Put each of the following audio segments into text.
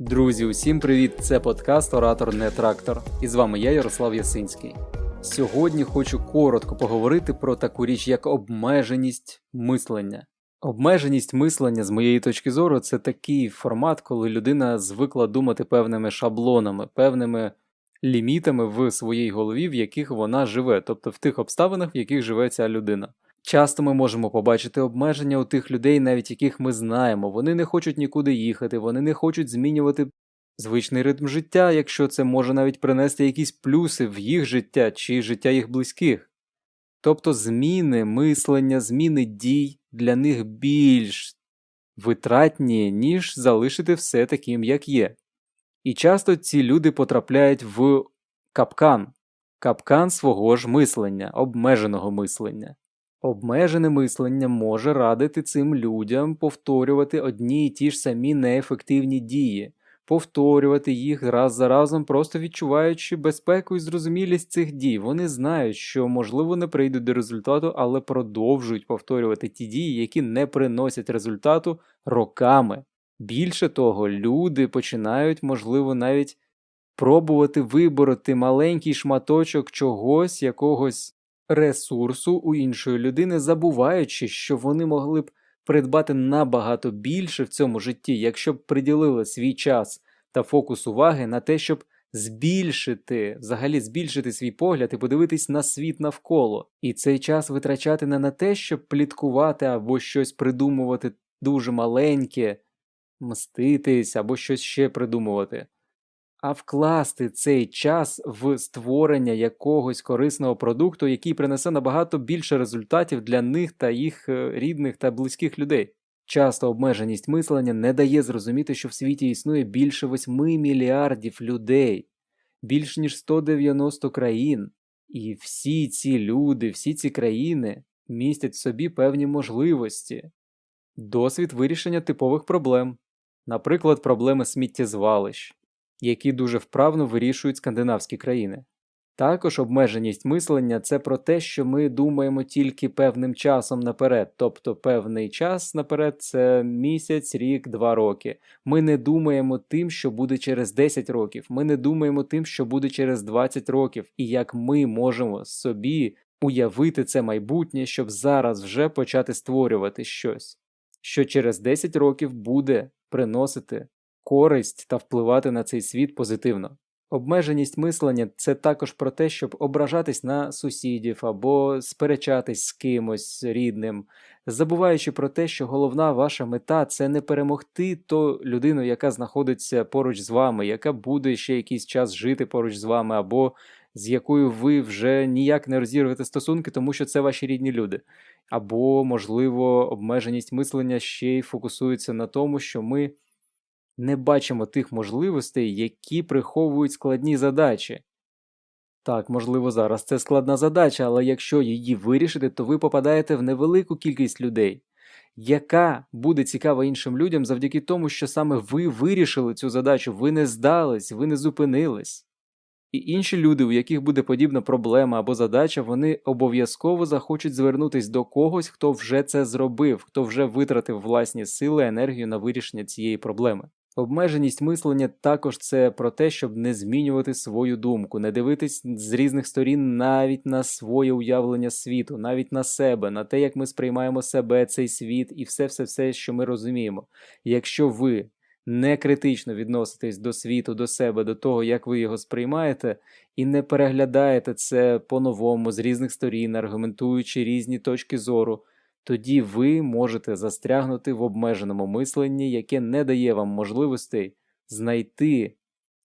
Друзі, усім привіт! Це подкаст Оратор не трактор. І з вами я, Ярослав Ясинський. Сьогодні хочу коротко поговорити про таку річ, як обмеженість мислення. Обмеженість мислення, з моєї точки зору, це такий формат, коли людина звикла думати певними шаблонами, певними лімітами в своїй голові, в яких вона живе, тобто в тих обставинах, в яких живе ця людина. Часто ми можемо побачити обмеження у тих людей, навіть яких ми знаємо. Вони не хочуть нікуди їхати, вони не хочуть змінювати звичний ритм життя, якщо це може навіть принести якісь плюси в їх життя чи життя їх близьких. Тобто зміни мислення, зміни дій для них більш витратні, ніж залишити все таким, як є. І часто ці люди потрапляють в капкан, капкан свого ж мислення, обмеженого мислення. Обмежене мислення може радити цим людям повторювати одні й ті ж самі неефективні дії, повторювати їх раз за разом, просто відчуваючи безпеку і зрозумілість цих дій. Вони знають, що, можливо, не прийдуть до результату, але продовжують повторювати ті дії, які не приносять результату роками. Більше того, люди починають, можливо, навіть пробувати вибороти маленький шматочок чогось, якогось ресурсу у іншої людини, забуваючи, що вони могли б придбати набагато більше в цьому житті, якщо б приділили свій час та фокус уваги на те, щоб збільшити, взагалі збільшити свій погляд і подивитись на світ навколо, і цей час витрачати не на те, щоб пліткувати або щось придумувати дуже маленьке, мститись або щось ще придумувати а вкласти цей час в створення якогось корисного продукту, який принесе набагато більше результатів для них та їх е, рідних та близьких людей. Часто обмеженість мислення не дає зрозуміти, що в світі існує більше 8 мільярдів людей, більш ніж 190 країн, і всі ці люди, всі ці країни містять в собі певні можливості, досвід вирішення типових проблем, наприклад, проблеми сміттєзвалищ які дуже вправно вирішують скандинавські країни. Також обмеженість мислення це про те, що ми думаємо тільки певним часом наперед, тобто певний час наперед це місяць, рік, два роки. Ми не думаємо тим, що буде через 10 років, ми не думаємо тим, що буде через 20 років, і як ми можемо собі уявити це майбутнє, щоб зараз вже почати створювати щось, що через 10 років буде приносити користь та впливати на цей світ позитивно. Обмеженість мислення це також про те, щоб ображатись на сусідів або сперечатись з кимось рідним, забуваючи про те, що головна ваша мета це не перемогти ту людину, яка знаходиться поруч з вами, яка буде ще якийсь час жити поруч з вами, або з якою ви вже ніяк не розірвете стосунки, тому що це ваші рідні люди. Або, можливо, обмеженість мислення ще й фокусується на тому, що ми не бачимо тих можливостей, які приховують складні задачі. Так, можливо, зараз це складна задача, але якщо її вирішити, то ви попадаєте в невелику кількість людей, яка буде цікава іншим людям завдяки тому, що саме ви вирішили цю задачу, ви не здались, ви не зупинились. І інші люди, у яких буде подібна проблема або задача, вони обов'язково захочуть звернутися до когось, хто вже це зробив, хто вже витратив власні сили, енергію на вирішення цієї проблеми. Обмеженість мислення також це про те, щоб не змінювати свою думку, не дивитись з різних сторін навіть на своє уявлення світу, навіть на себе, на те, як ми сприймаємо себе, цей світ і все-все-все, що ми розуміємо. Якщо ви не критично відноситесь до світу, до себе, до того, як ви його сприймаєте, і не переглядаєте це по-новому з різних сторін, аргументуючи різні точки зору тоді ви можете застрягнути в обмеженому мисленні, яке не дає вам можливостей знайти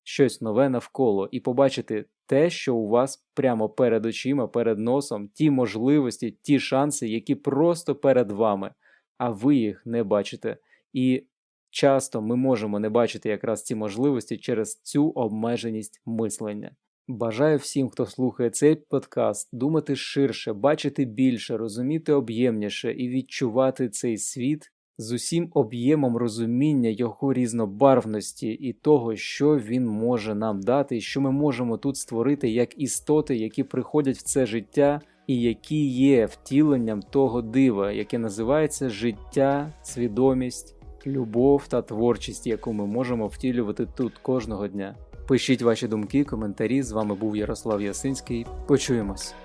щось нове навколо і побачити те, що у вас прямо перед очима, перед носом, ті можливості, ті шанси, які просто перед вами, а ви їх не бачите. І часто ми можемо не бачити якраз ці можливості через цю обмеженість мислення. Бажаю всім, хто слухає цей подкаст, думати ширше, бачити більше, розуміти об'ємніше і відчувати цей світ з усім об'ємом розуміння його різнобарвності і того, що він може нам дати, що ми можемо тут створити як істоти, які приходять в це життя, і які є втіленням того дива, яке називається життя, свідомість любов та творчість, яку ми можемо втілювати тут кожного дня. Пишіть ваші думки, коментарі. З вами був Ярослав Ясинський. Почуємось.